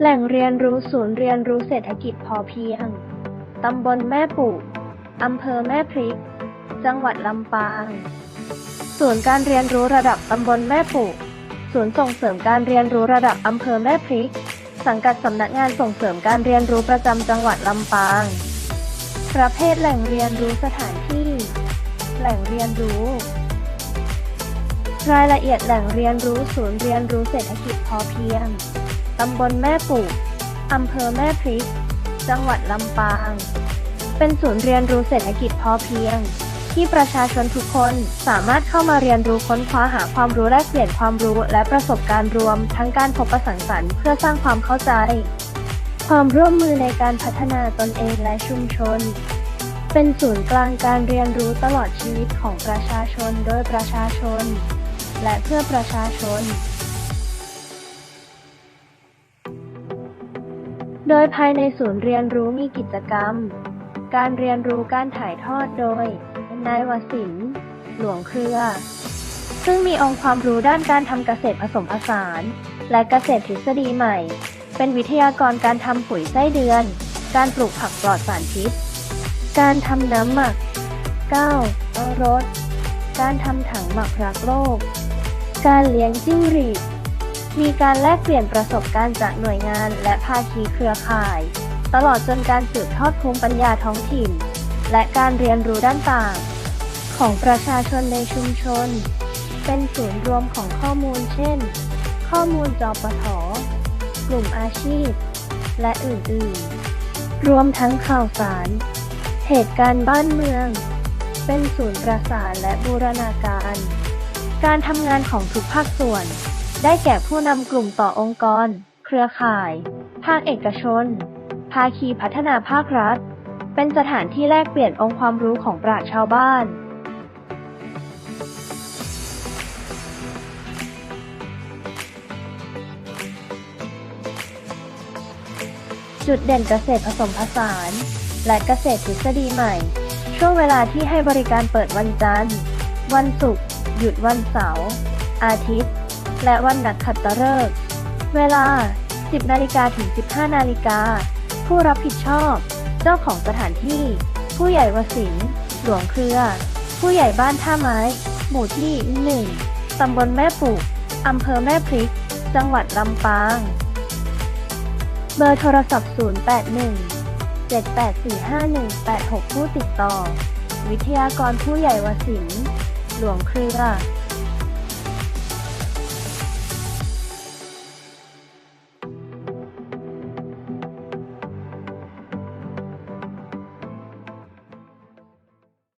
แหล่งเรียนรู้ศูนย์เรียนรู้เศรษฐกิจพอเพียง ตำบลแม่ปู่อำเภอแม่พริก จังหวัดลำปาง ศูนย์การเรียนรู้ระดับตำบลแม่ปู่ศูนย์ส่งเสริมการเรียนรู้ระดับอำเภอแม่พริก สังกัดสำนักงานส่งเสริมการเรียนรู้ประจำจังหวัดลำปาง ประเภทแหล่งเรียนรู้สถานที่ แหล่งเรียนรู้ รายละเอียดแหล่งเรียนรู้ศูนย์เรียนรู้เศรษฐกิจพอเพียง ตำบลแม่ปู่อำเภอแม่พริก จังหวัดลำปาง เป็นศูนย์เรียนรู้เศรษฐกิจพอเพียง ที่ประชาชนทุกคนสามารถเข้ามาเรียนรู้ค้นคว้าหาความรู้แลกเปลี่ยนความรู้และประสบการณ์รวม ทั้งการพบประสังสรรค์เพื่อสร้างความเข้าใจ ความร่วมมือในการพัฒนาตนเองและชุมชน เป็นศูนย์กลางการเรียนรู้ตลอดชีวิตของประชาชนโดยประชาชน และเพื่อประชาชน โดยภายในศูนย์เรียนรู้มีกิจกรรม การเรียนรู้การถ่ายทอดโดย นายวสินหลวงเครือ ซึ่งมีองค์ความรู้ด้านการทำเกษตรผสมผสาน และเกษตรทฤษฎีใหม่ เป็นวิทยากรการทำปุ๋ยไส้เดือน การปลูกผักปลอดสารพิษ การทำน้ำหมัก 9. เอารสการทำถังหมักรักโลก การเลี้ยงจิ้งหรีด มีการแลกเปลี่ยนประสบการณ์จากหน่วยงานและภาคีเครือข่าย ตลอดจนการสืบทอดภูมิปัญญาท้องถิ่น และการเรียนรู้ด้านต่าง ของประชาชนในชุมชน เป็นศูนย์รวมของข้อมูล เช่น ข้อมูลจปทกลุ่มอาชีพ และอื่นๆ รวมทั้งข่าวสาร เหตุการณ์บ้านเมือง เป็นศูนย์ประสานและบูรณาการ การทำงานของทุกภาคส่วน ได้แก่ผู้นำกลุ่มต่อองค์กร เครือข่าย ภาคเอกชน ภาคีพัฒนาภาครัฐ เป็นสถานที่แลกเปลี่ยนองค์ความรู้ของปราชญ์ชาวบ้านจุดเด่นเกษตรผสมผสาน และเกษตรทฤษฎีใหม่ ช่วงเวลาที่ให้บริการเปิดวันจันทร์ วันศุกร์หยุดวันเสาร์อาทิตย์ และวันนักขัตฤกษ์เวลา 10 นาฬิกาถึง 15 นาฬิกา ผู้รับผิดชอบ เจ้าของสถานที่ ผู้ใหญ่วสินหลวงเครือ ผู้ใหญ่บ้านท่าไม้ หมู่ที่ 1 ตำบลแม่ปุกอำเภอแม่พริก จังหวัดลำปาง เบอร์โทรศัพท์ 081 7845186ผู้ติดต่อ วิทยากรผู้ใหญ่วสินหลวงเครือ